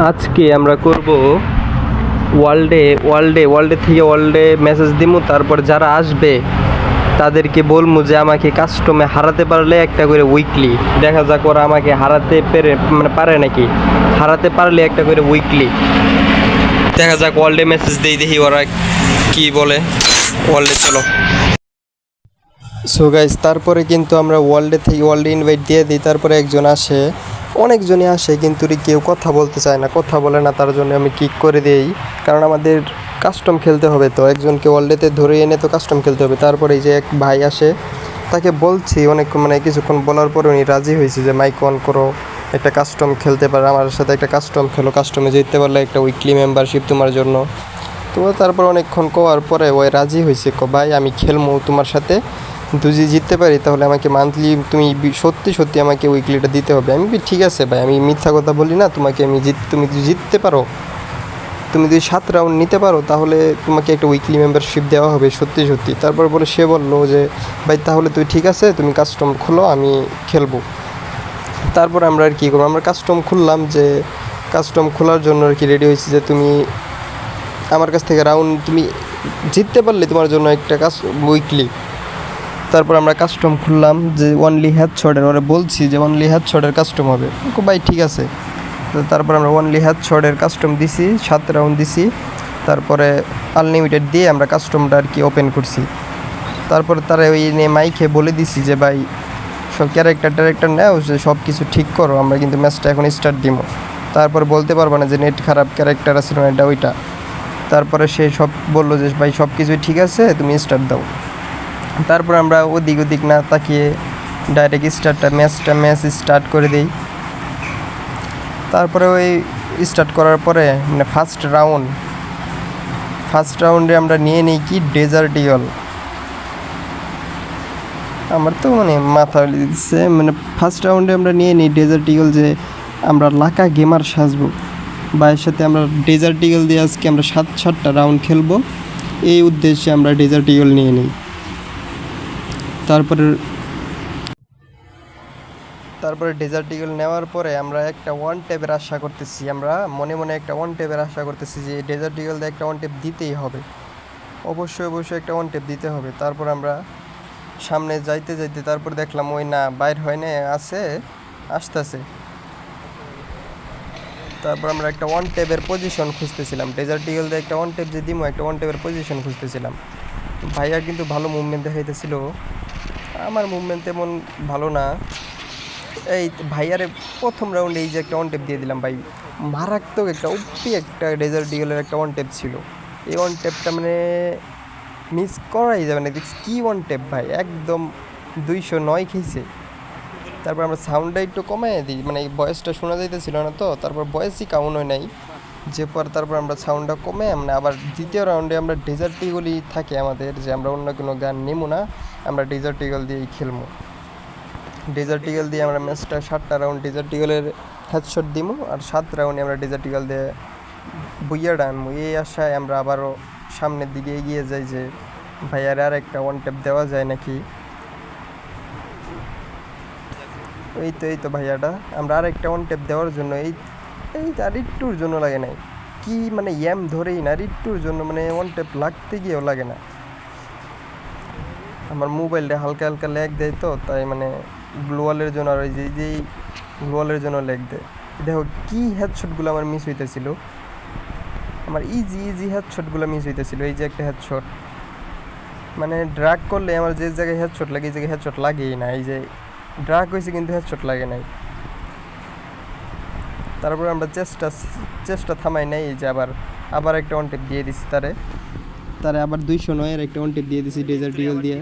আজকে আমরা করব ওয়ার্ল্ডে ওয়ার্ল্ডে ওয়ার্ল্ডে থেকে ওয়ার্ল্ডে মেসেজ দিমু, তারপর যারা আসবে, তাদেরকে বলব যে আমাকে কাস্টমে হারাতে পারলে একটা করে উইকলি দেখা যাক ওরা আমাকে হারাতে পেরে মানে পারে নাকি? হারাতে পারলে একটা করে উইকলি দেখা যাক ওয়ার্ল্ডে মেসেজ দিই দেখি ওরা কি বলে। ওয়ার্ল্ডে চলো। সো গাইজ তারপরে কিন্তু আমরা ওয়ার্ল্ডে থেকে ওয়ার্ল্ডে ইনভাইট দিয়ে দিই, তারপরে একজন আসে। অনেকজনই আসে, কিন্তু কেউ কথা বলতে চায় না। কথা বলে না, তার জন্য আমি কিক করে দিই। কারণ আমাদের কাস্টম খেলতে হবে তো, একজনকে ওয়ার্ল্ডেতে ধরে এনে তো কাস্টম খেলতে হবে। তারপরে যে এক ভাই আসে, তাকে বলছি অনেক মানে কিছুক্ষণ বলার পরে উনি রাজি হয়েছে যে মাইক অন করো, একটা কাস্টম খেলতে পারে, আমার সাথে একটা কাস্টম খেলো। কাস্টমে জিততে পারলে একটা উইকলি মেম্বারশিপ তোমার জন্য। তো তারপর অনেকক্ষণ কোয়ার পরে ওই রাজি হয়েছে কো, ভাই, আমি খেলব তোমার সাথে। যদি জিততে পারি তাহলে আমাকে মান্থলি তুমি সত্যি সত্যি আমাকে উইকলিটা দিতে হবে। আমি ঠিক আছে ভাই, আমি মিথ্যা কথা বলি না, তোমাকে আমি জিত, তুমি জিততে পারো, তুমি যদি সাত রাউন্ড নিতে পারো, তাহলে তোমাকে একটা উইকলি মেম্বারশিপ দেওয়া হবে, সত্যি সত্যি। তারপর বলে, সে বলল যে, ভাই, তাহলে তুই ঠিক আছে, তুমি কাস্টম খোলো, আমি খেলব। তারপর আমরা আর কী করব, আমরা কাস্টম খুললাম যে কাস্টম খোলার জন্য আর কি রেডি হয়েছি যে, তুমি আমার কাছ থেকে রাউন্ড তুমি জিততে পারলে তোমার জন্য একটা কাজ উইকলি তারপর আমরা কাস্টম খুললাম যে অনলি হ্যাথ শটের ওরা বলছি যে অনলি হ্যাথ শটের কাস্টম হবে। ভাই, ঠিক আছে। তারপর আমরা অনলি হ্যাথ শটের কাস্টম দিছি, সাত রাউন্ড দিছি। তারপরে আনলিমিটেড দিয়ে আমরা কাস্টমটা আর কি ওপেন করছি। তারপরে তারা ওই নিয়ে মাইকে বলে দিছি যে, ভাই, সব ক্যারেক্টার ট্যারেক্টার নেও, যে সব কিছু ঠিক করো, আমরা কিন্তু ম্যাচটা এখন স্টার্ট দিব তারপর বলতে পারব না যে নেট খারাপ ক্যারেক্টার আছে না এটা ওইটা। তারপরে সে সব বলল যে, ভাই সব কিছুই ঠিক আছে, তুমি স্টার্ট দাও। তারপর আমরা ওদিক ওদিক না তাকিয়ে ডাইরেক্ট স্টার্টটা ম্যাচটা ম্যাচ স্টার্ট করে দিই। তারপরে ওই স্টার্ট করার পরে মানে ফার্স্ট রাউন্ড ফার্স্ট রাউন্ডে আমরা নিয়ে নিই কি? ডেজার্ট ইগল আমার তো মানে মাথা দিচ্ছে। মানে ফার্স্ট রাউন্ডে আমরা নিয়ে নিই ডেজার্ট ইগল যে আমরা লাকা গেমার সাজবো। ভাইয়ের সাথে আমরা ডেজার্ট ইগল দিয়ে আজকে আমরা সাত, সাতটা রাউন্ড খেলব। এই উদ্দেশ্যে আমরা ডেজার্ট ইগল নিয়ে নিই। তারপরে তারপরে ডেজার্ট ইগল নেওয়ার পরে আমরা একটা ওয়ান টেপের আশা করতেছি। আমরা মনে মনে একটা ওয়ান টেপের আশা করতেছি যে ডেজার্ট ইগল দিয়ে একটা ওয়ান টেপ দিতেই হবে। অবশ্যই অবশ্যই একটা ওয়ান টেপ দিতে হবে। তারপর আমরা সামনে যাইতে যাইতে তারপর দেখলাম ওই না, বাইর হয় না আছে, আসতেছে। তারপর আমরা একটা ওয়ান টেপের পজিশন খুঁজতেছিলাম। ডেজার্ট ইগল দিয়ে একটা ওয়ান টেপ যে দিমো, একটা ওয়ান টেপের পজিশন খুঁজতেছিলাম। ভাইয়া কিন্তু ভালো মুভমেন্ট দেখাইতেছিল। আমার মুভমেন্ট তেমন ভালো না। এই ভাইয়ারে প্রথম রাউন্ডে এই যে একটা ওয়ান টেপ দিয়ে দিলাম ভাই। মারাত্মক একটা উপি একটা ডেজার্ট ইগলের একটা ওয়ান টেপ ছিল। এই ওয়ান টেপটা মানে মিস করাই যাবে না। দেখছি কী ওয়ান টেপ ভাই? একদম দুইশো নয় খেয়েছে। তারপর আমরা সাউন্ডটা একটু কমাই দিই মানে ভয়েসটা শোনা যাইতেছিল না তো, তারপর ভয়েসই কাউন হয় নাই। যে পর তারপর আমরা সাউন্ডটা কমে আমরা আবার দ্বিতীয় রাউন্ডে আমরা ডেজার্ট ইগলই থাকে আমাদের, যে আমরা অন্য কোনো গান নেব না, আমরা ডেজার্ট ইগল দিয়েই খেলব ডেজার্ট ইগল দিয়ে আমরা ম্যাচটা সাতটা রাউন্ড ডেজার্ট ইগলের হেডশট দিমু, আর সাত রাউন্ডে আমরা ডেজার্ট ইগল দিয়ে বইয়া ডানবো এই আশায় আমরা আবারও সামনের দিকে এগিয়ে যাই যে ভাইয়ার আর একটা ওয়ান টেপ দেওয়া যায় নাকি? এই তো এই তো ভাইয়াটা। আমরা আর একটা ওয়ান টেপ দেওয়ার জন্য এই এই আর একটুর জন্য লাগে নাই। কি মানে ইয়াম ধরেই না একটুর জন্য মানে ওয়ান টেপ লাগতে গিয়েও লাগে না। আমার মোবাইলটা হালকা হালকা ল্যাগ দেয় তো, তাই মানে গ্লোয়ালের জন্য আর ওই যে যেই গ্লোয়ালের জন্য ল্যাগ দেয়। দেখো কি হেডশটগুলো আমার মিস হইতেছিল। আমার ইজি ইজি হেডশটগুলো মিস হইতেছিল, এই যে একটা হেডশট মানে ড্রাগ করলে আমার যে জায়গায় হেডশট লাগে, এই জায়গায় হেডশট লাগেই না, এই যে ড্রাগ হয়েছে কিন্তু হেডশট লাগে নাই। তারপর আমরা চেষ্টা চেষ্টা থামাই নাই যে আবার আবার একটা ওয়ান টেপ দিয়ে দিছি তারে। তারে আবার দুইশো নয়ের একটা ওয়ান টেপ দিয়ে দিছি ডেজার্ট ইগল দিয়ে।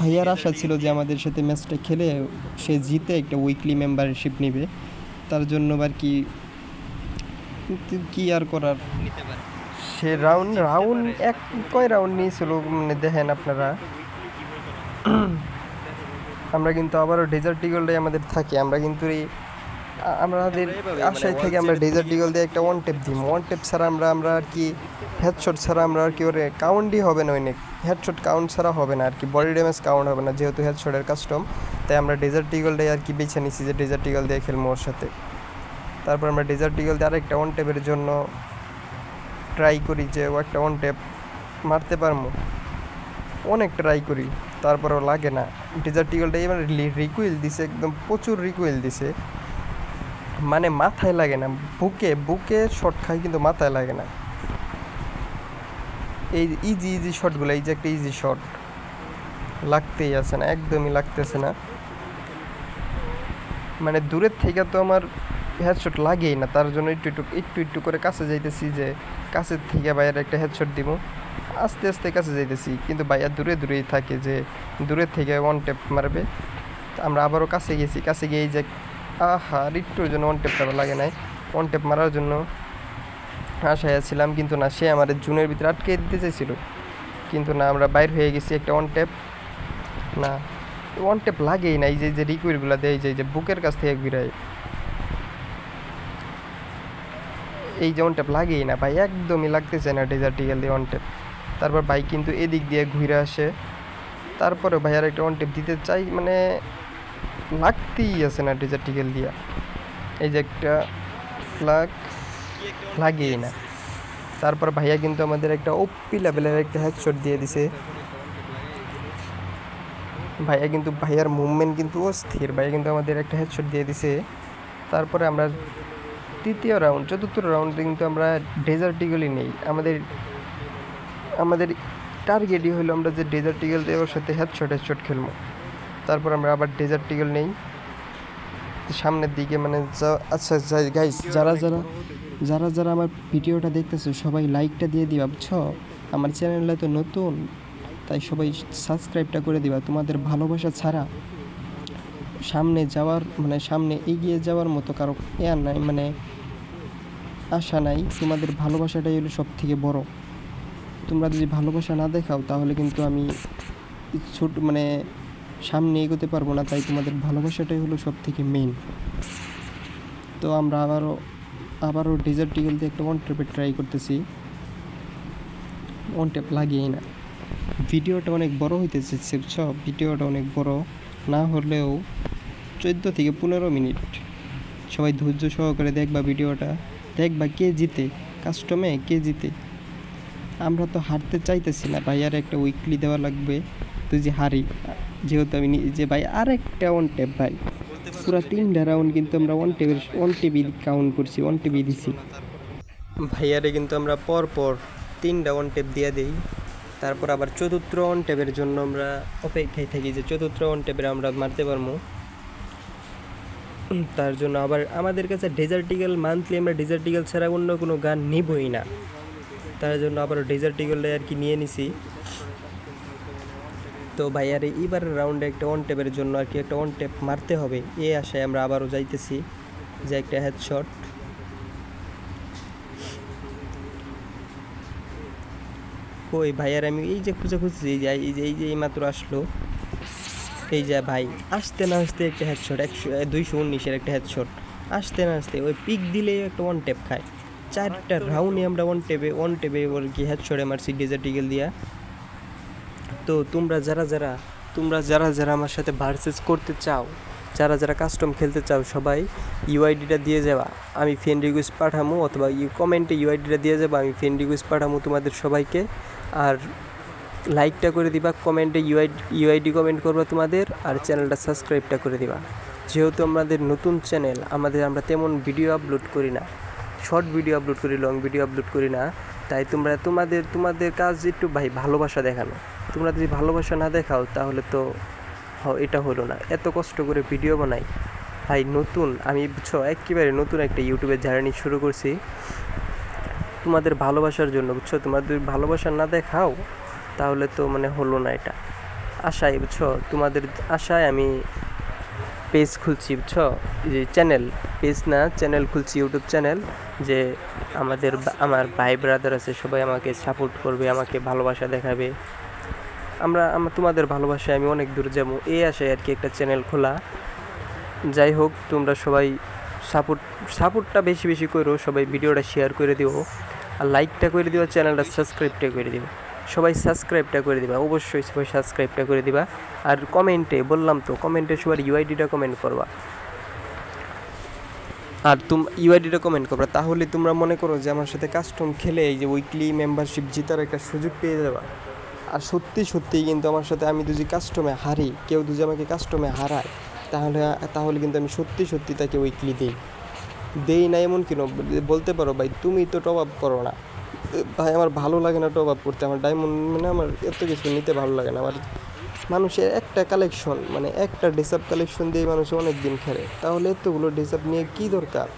ভাইয়ার আশা ছিল যে আমাদের সাথে ম্যাচটা খেলে সে জিতে একটা উইকলি মেম্বারশিপ নেবে। তার জন্য আর কি কি আর করার? সে রাউন্ড রাউন্ড এক, কয় রাউন্ড নিয়েছিল? মানে দেখেন আপনারা। আমরা কিন্তু আবারও ডেজার্ট ইগলটাই আমাদের থাকে। আমরা কিন্তু এই আমাদের আশায় থেকে আমরা ডেজার্ট ইগল দিয়ে একটা ওয়ান টেপ দিই। ওয়ান টেপ ছাড়া আমরা আমরা আর কি হেডশট ছাড়া আমরা আর কি ওরে কাউন্টই হবে না অনেক হেডশট কাউন্ট ছাড়া হবে না আর কি। বডি ড্যামেজ কাউন্ট হবে না যেহেতু হেডশটের কাস্টম তাই আমরা ডেজার্ট ইগলটাই আর কি বেছে নিছি যে ডেজার্ট ইগল দিয়ে খেলব ওর সাথে। তারপর আমরা ডেজার্ট ইগল দিয়ে আরেকটা ওয়ান টেপের জন্য ট্রাই করি যে ও একটা ওয়ান টেপ মারতে পারব অনেক ট্রাই করি। তারপরেও লাগে না। ডেজার্ট ইগলটা এবার রিকুইল দিছে, একদম প্রচুর রিকুইল দিছে। মানে মাথায় লাগে না, বুকে বুকে শট খাই কিন্তু মাথায় লাগে না। এই ইজি ইজি শটগুলো এই যে একটা ইজি শট লাগতেই আছে না, একদমই লাগতেছে না। মানে দূরের থেকে তো আমার হেডশট লাগেই না, তার জন্য একটু একটু একটু একটু করে কাছে যাইতেছি যে, কাছের থেকে বাইরে একটা হেডশট দিব। আস্তে আস্তে কাছে যাইতেছি। কিন্তু ভাইয়া দূরে দূরেই থাকে যে দূরের থেকে ওয়ান টেপ মারবে। আমরা আবারও কাছে গেছি। কাছে গিয়ে যে, আহা, আর একটুর জন্য ওয়ান টেপ টেপটা লাগে নাই। ওয়ান টেপ মারার জন্য আশায় ছিলাম কিন্তু না, সে আমাদের জুনের ভিতরে আটকে দিতে চাইছিল। কিন্তু না, আমরা বাইর হয়ে গেছি একটা ওয়ান টেপ না ওয়ান টেপ লাগেই না এই যে যে রিকুইডগুলো দেয়, যে যে বুকের কাছ থেকে ঘুরায়। এই যে ওয়ান টেপ লাগেই না, ভাই, একদমই লাগতেছে না ডেজার্টিক্যাল দিয়ে ওয়ান টেপ তারপর ভাই কিন্তু এদিক দিয়ে ঘুরে আসে। তারপরে ভাই আর একটা ওয়ান দিতে চাই মানে লাগতেই আছে না ডেজার্টিক্যাল দিয়া। এই যে একটা লাগ লাগেই না। তারপর ভাইয়া কিন্তু আমাদের একটা ওপি লেভেলের একটা হেডশট দিয়ে দিছে। ভাইয়া কিন্তু, ভাইয়ার মুভমেন্ট কিন্তু অস্থির। ভাইয়া কিন্তু আমাদের একটা হেডশট দিয়ে দিছে। তারপরে আমরা তৃতীয় রাউন্ড চতুর্থ রাউন্ডে কিন্তু আমরা ডেজার্ট ইগলই নেই। আমাদের আমাদের টার্গেটই হলো আমরা যে ডেজার্ট ইগল ওর সাথে হেডশট হেডশট খেলব। তারপর আমরা আবার ডেজার্ট ইগল নেই। সামনের দিকে মানে আচ্ছা গাইস যারা যারা যারা যারা আমার ভিডিওটা দেখতেছো, সবাই লাইকটা দিয়ে দিবা, বুঝছ? আমার চ্যানেলটা তো নতুন, তাই সবাই সাবস্ক্রাইবটা করে দিবা। তোমাদের ভালোবাসা ছাড়া সামনে যাওয়ার মানে সামনে এগিয়ে যাওয়ার মতো কারও এয়ার নাই মানে আশা নাই। তোমাদের ভালোবাসাটাই হলো সব থেকে বড়। তোমরা যদি ভালোবাসা না দেখাও, তাহলে কিন্তু আমি ছোট মানে সামনে এগোতে পারব না, তাই তোমাদের ভালোবাসাটাই হলো সব থেকে মেন তো আমরা আবারও আবারও ডেজার্ট ইগল দিয়ে একটা ওয়ান টেপে ট্রাই করতেছি। ওয়ান টেপ লাগিয়েই না। ভিডিওটা অনেক বড় হইতেছে বুঝছ ভিডিওটা অনেক বড়। না হলেও চোদ্দ থেকে পনেরো মিনিট। সবাই ধৈর্য সহকারে দেখবা ভিডিওটা। দেখবা কে জিতে কাস্টমে কে জিতে। আমরা তো হারতে চাইতেছি না, ভাই, আর একটা উইকলি দেওয়া লাগবে। তুই যে হারি যেহেতু আমি যে ভাই আর একটা ওয়ান টেপ ভাই। পুরো তিনটা রাউন্ড কিন্তু আমরা ওয়ান টেপের ওয়ান টেবি কাউন্ট করছি ওয়ান টেবি দিছি। ভাইয়ারে কিন্তু আমরা পর পর তিনটা ওয়ান টেপ দিয়ে দিই। তারপর আবার চতুর্থ ওয়ান টেপের জন্য আমরা অপেক্ষায় থাকি যে চতুর্থ ওয়ান টেপের আমরা মারতে পারব। তার জন্য আবার আমাদের কাছে ডেজার্টিক্যাল মান্থলি আমরা ডেজার্টিক্যাল ছাড়া অন্য কোনো গান নিবই না। তার জন্য আবার ডেজার্টিক্যালটা আর কি নিয়ে নিছি। তো ভাই, আর এইবার রাউন্ডে একটা ওয়ান টেপের জন্য আর কি একটা ওয়ান টেপ মারতে হবে। এ আশায় আমরা আবারও যাইতেছি। যে একটা হেডশট কই ভাই, আর আমি এই যে খুঁজে খুঁজছি এই যে এই যে এই যে এই মাত্র আসলো। এই যে ভাই, আসতে না আসতে একটা হেডশট একশো, দুইশো উনিশের একটা হেডশট আসতে না আসতে ওই পিক দিলেই একটা ওয়ান টেপ খায়। চারটা রাউন্ডে আমরা ওয়ান টেপে ওয়ান টেপে ওর কি হেডশটে মারছি ডেজার্টিক্যাল দিয়া। তো তোমরা যারা যারা, তোমরা যারা যারা আমার সাথে ভার্সেস করতে চাও, যারা যারা কাস্টম খেলতে চাও, সবাই ইউআইডিটা দিয়ে যাবা। আমি ফ্রেন্ড রিকোয়েস্ট পাঠামো, অথবা ইউ কমেন্টে ইউআইডিটা দিয়ে যাবা, আমি ফ্রেন্ড রিকোয়েস্ট পাঠামো তোমাদের সবাইকে। আর লাইকটা করে দিবা কমেন্টে ইউআইডি ইউআইডি কমেন্ট করবা তোমাদের, আর চ্যানেলটা সাবস্ক্রাইবটা করে দিবা। যেহেতু আমাদের নতুন চ্যানেল আমাদের আমরা তেমন ভিডিও আপলোড করি না। শর্ট ভিডিও আপলোড করি লং ভিডিও আপলোড করি না। তাই তোমরা তোমাদের তোমাদের কাজ একটু ভাই ভালোবাসা দেখানো। তোমরা যদি ভালোবাসা না দেখাও, তাহলে তো এটা হলো না। এত কষ্ট করে ভিডিও বানাই। ভাই নতুন, আমি বুঝছ, একেবারে নতুন একটা ইউটিউবের জার্নি শুরু করছি। তোমাদের ভালোবাসার জন্য, বুঝছ? তোমাদের ভালোবাসা না দেখাও, তাহলে তো মানে হলো না এটা। আশায়, বুঝছ? তোমাদের আশায় আমি পেজ খুলছি, বুঝছ? যে চ্যানেল পেজ না চ্যানেল খুলছি ইউটিউব চ্যানেল যে আমাদের আমার ভাই ব্রাদার আছে, সবাই আমাকে সাপোর্ট করবে, আমাকে ভালোবাসা দেখাবে। আমরা আমরা তোমাদের ভালোবাসায় আমি অনেক দূর যাব। এই আশায় আর কি একটা চ্যানেল খোলা। যাই হোক, তোমরা সবাই সাপোর্ট সাপোর্টটা বেশি বেশি করো, সবাই ভিডিওটা শেয়ার করে দিও। আর লাইকটা করে দিও চ্যানেলটা সাবস্ক্রাইবটা করে দিও। সবাই সাবস্ক্রাইবটা করে দিবা, অবশ্যই সবাই সাবস্ক্রাইবটা করে দিবা। আর কমেন্টে বললাম তো কমেন্টে সবার ইউআইডিটা কমেন্ট করবা। আর তুম ইউআইডিটা কমেন্ট করবে, তাহলে তোমরা মনে করো যে আমার সাথে কাস্টম খেলে এই যে উইকলি মেম্বারশিপ জেতার একটা সুযোগ পেয়ে যাবা। আর সত্যি সত্যিই কিন্তু আমার সাথে আমি যদি কাস্টমে হারি, কেউ যদি আমাকে কাস্টমে হারায়, তাহলে তাহলে কিন্তু আমি সত্যি সত্যি তাকে উইকলি দিই। দেই না এমন কেন? বলতে পারো ভাই, তুমি তো টপ আপ করো না। ভাই, আমার ভালো লাগে না টপ আপ করতে, আমার ডায়মন্ড মানে আমার এত কিছু নিতে ভালো লাগে না। আমার মানুষের একটা কালেকশন মানে একটা ডেসাপ কালেকশন দিয়ে মানুষ অনেক দিন খেলে। তাহলে এতগুলো ডেসাপ নিয়ে কী দরকার?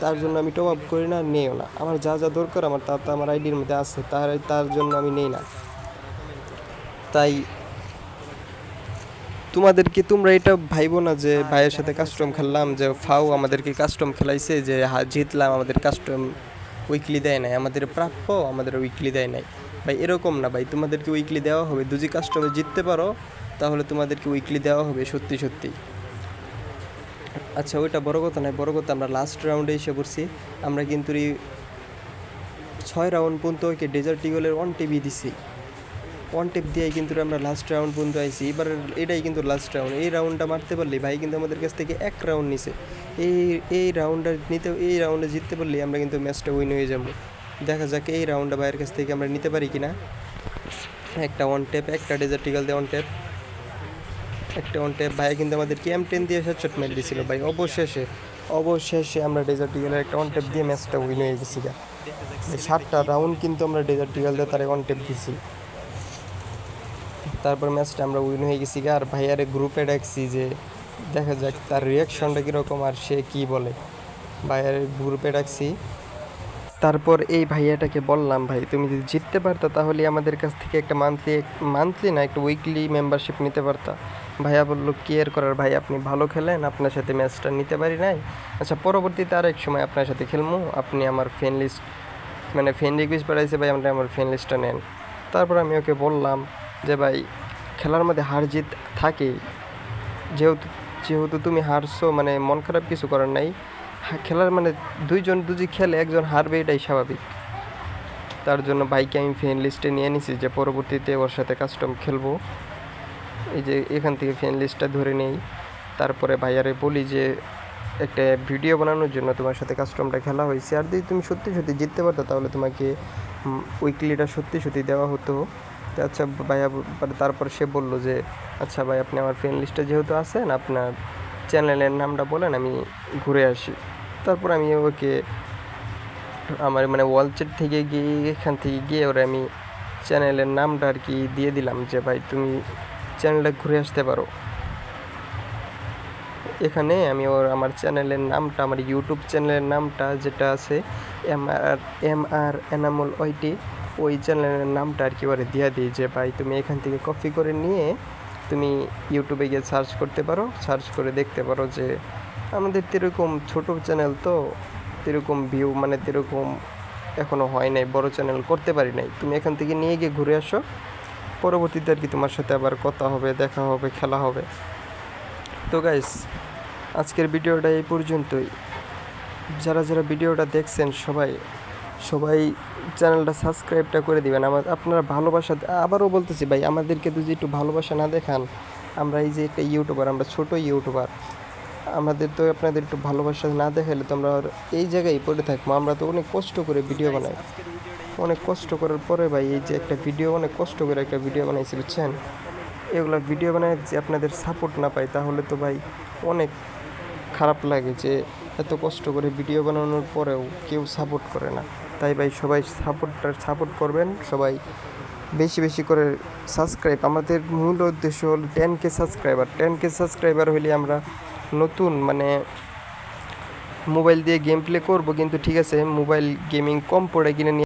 তার জন্য আমি টপ আপ করি না নেও না। আমার যা যা দরকার, আমার তা তা আমার আইডির মধ্যে আছে, তার তার জন্য আমি নেই না। তাই তোমাদেরকে তোমরা এটা ভাইবো না যে ভাইয়ের সাথে কাস্টম খেললাম, যে ফাও আমাদেরকে কাস্টম খেলাইছে, যে জিতলাম আমাদের কাস্টম উইকলি দেয় নাই, আমাদের প্রাপ্য আমাদের উইকলি দেয় নাই। ভাই, এরকম না, ভাই, তোমাদেরকে উইকলি দেওয়া হবে। দুজি কাস্টমে জিততে পারো, তাহলে তোমাদেরকে উইকলি দেওয়া হবে, সত্যি সত্যি। আচ্ছা ওইটা বড় কথা নয়, বড় কথা আমরা লাস্ট রাউন্ডে এসে পড়ছি। আমরা কিন্তু ছয় রাউন্ড পর্যন্ত ওকে ডেজার্ট ইগলের ওয়ান টিভি দিছি। ওয়ান টেপ দিয়ে কিন্তু আমরা লাস্ট রাউন্ড পর্যন্ত আইছি। এবার এটাই কিন্তু লাস্ট রাউন্ড এই রাউন্ডটা মারতে পারলে ভাই কিন্তু আমাদের কাছ থেকে এক রাউন্ড নিছে। এই এই রাউন্ডটা নিতে, এই রাউন্ডে জিততে পারলে আমরা কিন্তু ম্যাচটা উইন হয়ে যাব। দেখা যাক এই রাউন্ডটা ভাইয়ের কাছ থেকে আমরা নিতে পারি কি না একটা ওয়ান টেপ একটা ডেজার্টিকাল দিয়ে ওয়ান টেপ একটা ওয়ান টেপ ভাই কিন্তু আমাদের এম টেন দিয়ে হেডশট মেরে দিয়েছিল ভাই, অবশেষে অবশেষে আমরা ডেজার্টিকালের একটা ওয়ান টেপ দিয়ে ম্যাচটা উইন হয়ে গেছি সাতটা রাউন্ড কিন্তু আমরা ডেজার্টিকাল দিয়ে তার ওয়ান টেপ দিছি। তারপর ম্যাচটা আমরা উইন হয়ে গেছি আর ভাইয়ারে গ্রুপে ডাকছি যে, দেখা যাক তার রিয়াকশনটা কীরকম আর সে কি বলে। ভাইয়ারে গ্রুপে ডাকছি। তারপর এই ভাইয়াটাকে বললাম, ভাই, তুমি যদি জিততে পারতা তাহলে আমাদের কাছ থেকে একটা মান্থলি মান্থলি না একটা উইকলি মেম্বারশিপ নিতে পারতা। ভাইয়া বলল কেয়ার করার ভাই, আপনি ভালো খেলেন, আপনার সাথে ম্যাচটা নিতে পারি নাই। আচ্ছা পরবর্তীতে আরেক সময় আপনার সাথে খেলব আপনি আমার ফ্রেন্ড লিস্ট মানে ফ্রেন্ড রিকোয়েস্ট পাঠাইছে ভাই আমরা আমার ফ্রেন্ড লিস্টটা নেন। তারপর আমি ওকে বললাম যে ভাই, খেলার মধ্যে হার জিত থাকে। যেহেতু যেহেতু তুমি হারছো মানে মন খারাপ কিছু করার নাই। খেলার মানে দুইজন দুজি খেলে একজন হারবে, এটাই স্বাভাবিক। তার জন্য বাইকে আমি ফ্রেন্ড লিস্টে নিয়ে নিছি যে পরবর্তীতে ওর সাথে কাস্টম খেলব। এই যে এখান থেকে ফ্রেন্ড লিস্টটা ধরে নেই। তারপরে ভাইয়ারে বলি যে, একটা ভিডিও বানানোর জন্য তোমার সাথে কাস্টমটা খেলা হয়েছে। আর যদি তুমি সত্যি সত্যি জিততে পারতো, তাহলে তোমাকে উইকলিটা সত্যি সত্যি দেওয়া হতো। তো আচ্ছা ভাইয়া তারপর সে বলল যে আচ্ছা ভাই, আপনি আমার ফ্রেন্ড লিস্টে যেহেতু আছেন, আপনার চ্যানেলের নামটা বলেন, আমি ঘুরে আসি। তারপর আমি ওকে, আমার মানে ওয়ালচেট থেকে গিয়ে, এখান থেকে গিয়ে ওরা আমি চ্যানেলের নামটা আর কি দিয়ে দিলাম যে, ভাই, তুমি চ্যানেলটা ঘুরে আসতে পারো। এখানে আমি ওর, আমার চ্যানেলের নামটা, আমার ইউটিউব চ্যানেলের নামটা যেটা আছে M R M R Enamul ওইটি ওই চ্যানেলের নামটা আর কি ওরে দিয়ে দিই যে, ভাই, তুমি এখান থেকে কপি করে নিয়ে তুমি ইউটিউবে গিয়ে সার্চ করতে পারো। সার্চ করে দেখতে পারো যে, আমাদের এরকম ছোট চ্যানেল তো এরকম ভিউ মানে তেরকম এখনও হয় নাই, বড় চ্যানেল করতে পারি নাই। তুমি এখান থেকে নিয়ে গিয়ে ঘুরে আসো। পরবর্তীতে আর কি তোমার সাথে আবার কথা হবে, দেখা হবে, খেলা হবে। তো গাইস আজকের ভিডিওটা এই পর্যন্তই। যারা যারা ভিডিওটা দেখছেন সবাই সবাই চ্যানেলটা সাবস্ক্রাইবটা করে দিবেন। আমার, আপনারা ভালোবাসা, আবারও বলতেছি ভাই, আমাদেরকে যদি একটু ভালোবাসা না দেখান, আমরা এই যে একটা ইউটিউবার, আমরা ছোট ইউটিউবার, আমাদের তো আপনাদের একটু ভালোবাসা না দেখালে তো আমরা এই জায়গায় পড়ে থাকব। আমরা তো অনেক কষ্ট করে ভিডিও বানাই। অনেক কষ্ট করার পরে ভাই, এই যে একটা ভিডিও, অনেক কষ্ট করে একটা ভিডিও বানাইছি, বুঝছেন? এগুলো ভিডিও বানায় যে আপনাদের সাপোর্ট না পাই, তাহলে তো ভাই অনেক খারাপ লাগে যে এত কষ্ট করে ভিডিও বানানোর পরেও কেউ সাপোর্ট করে না। তাই ভাই সবাই সাপোর্টটা সাপোর্ট করবেন, সবাই বেশি বেশি করে সাবস্ক্রাইব আমাদের মূল উদ্দেশ্য হল ten K subscriber ten K subscriber হলে আমরা নতুন মানে মোবাইল দিয়ে গেম প্লে করব, কিন্তু ঠিক আছে মোবাইল গেমিং কম পড়ে কিনে নিয়ে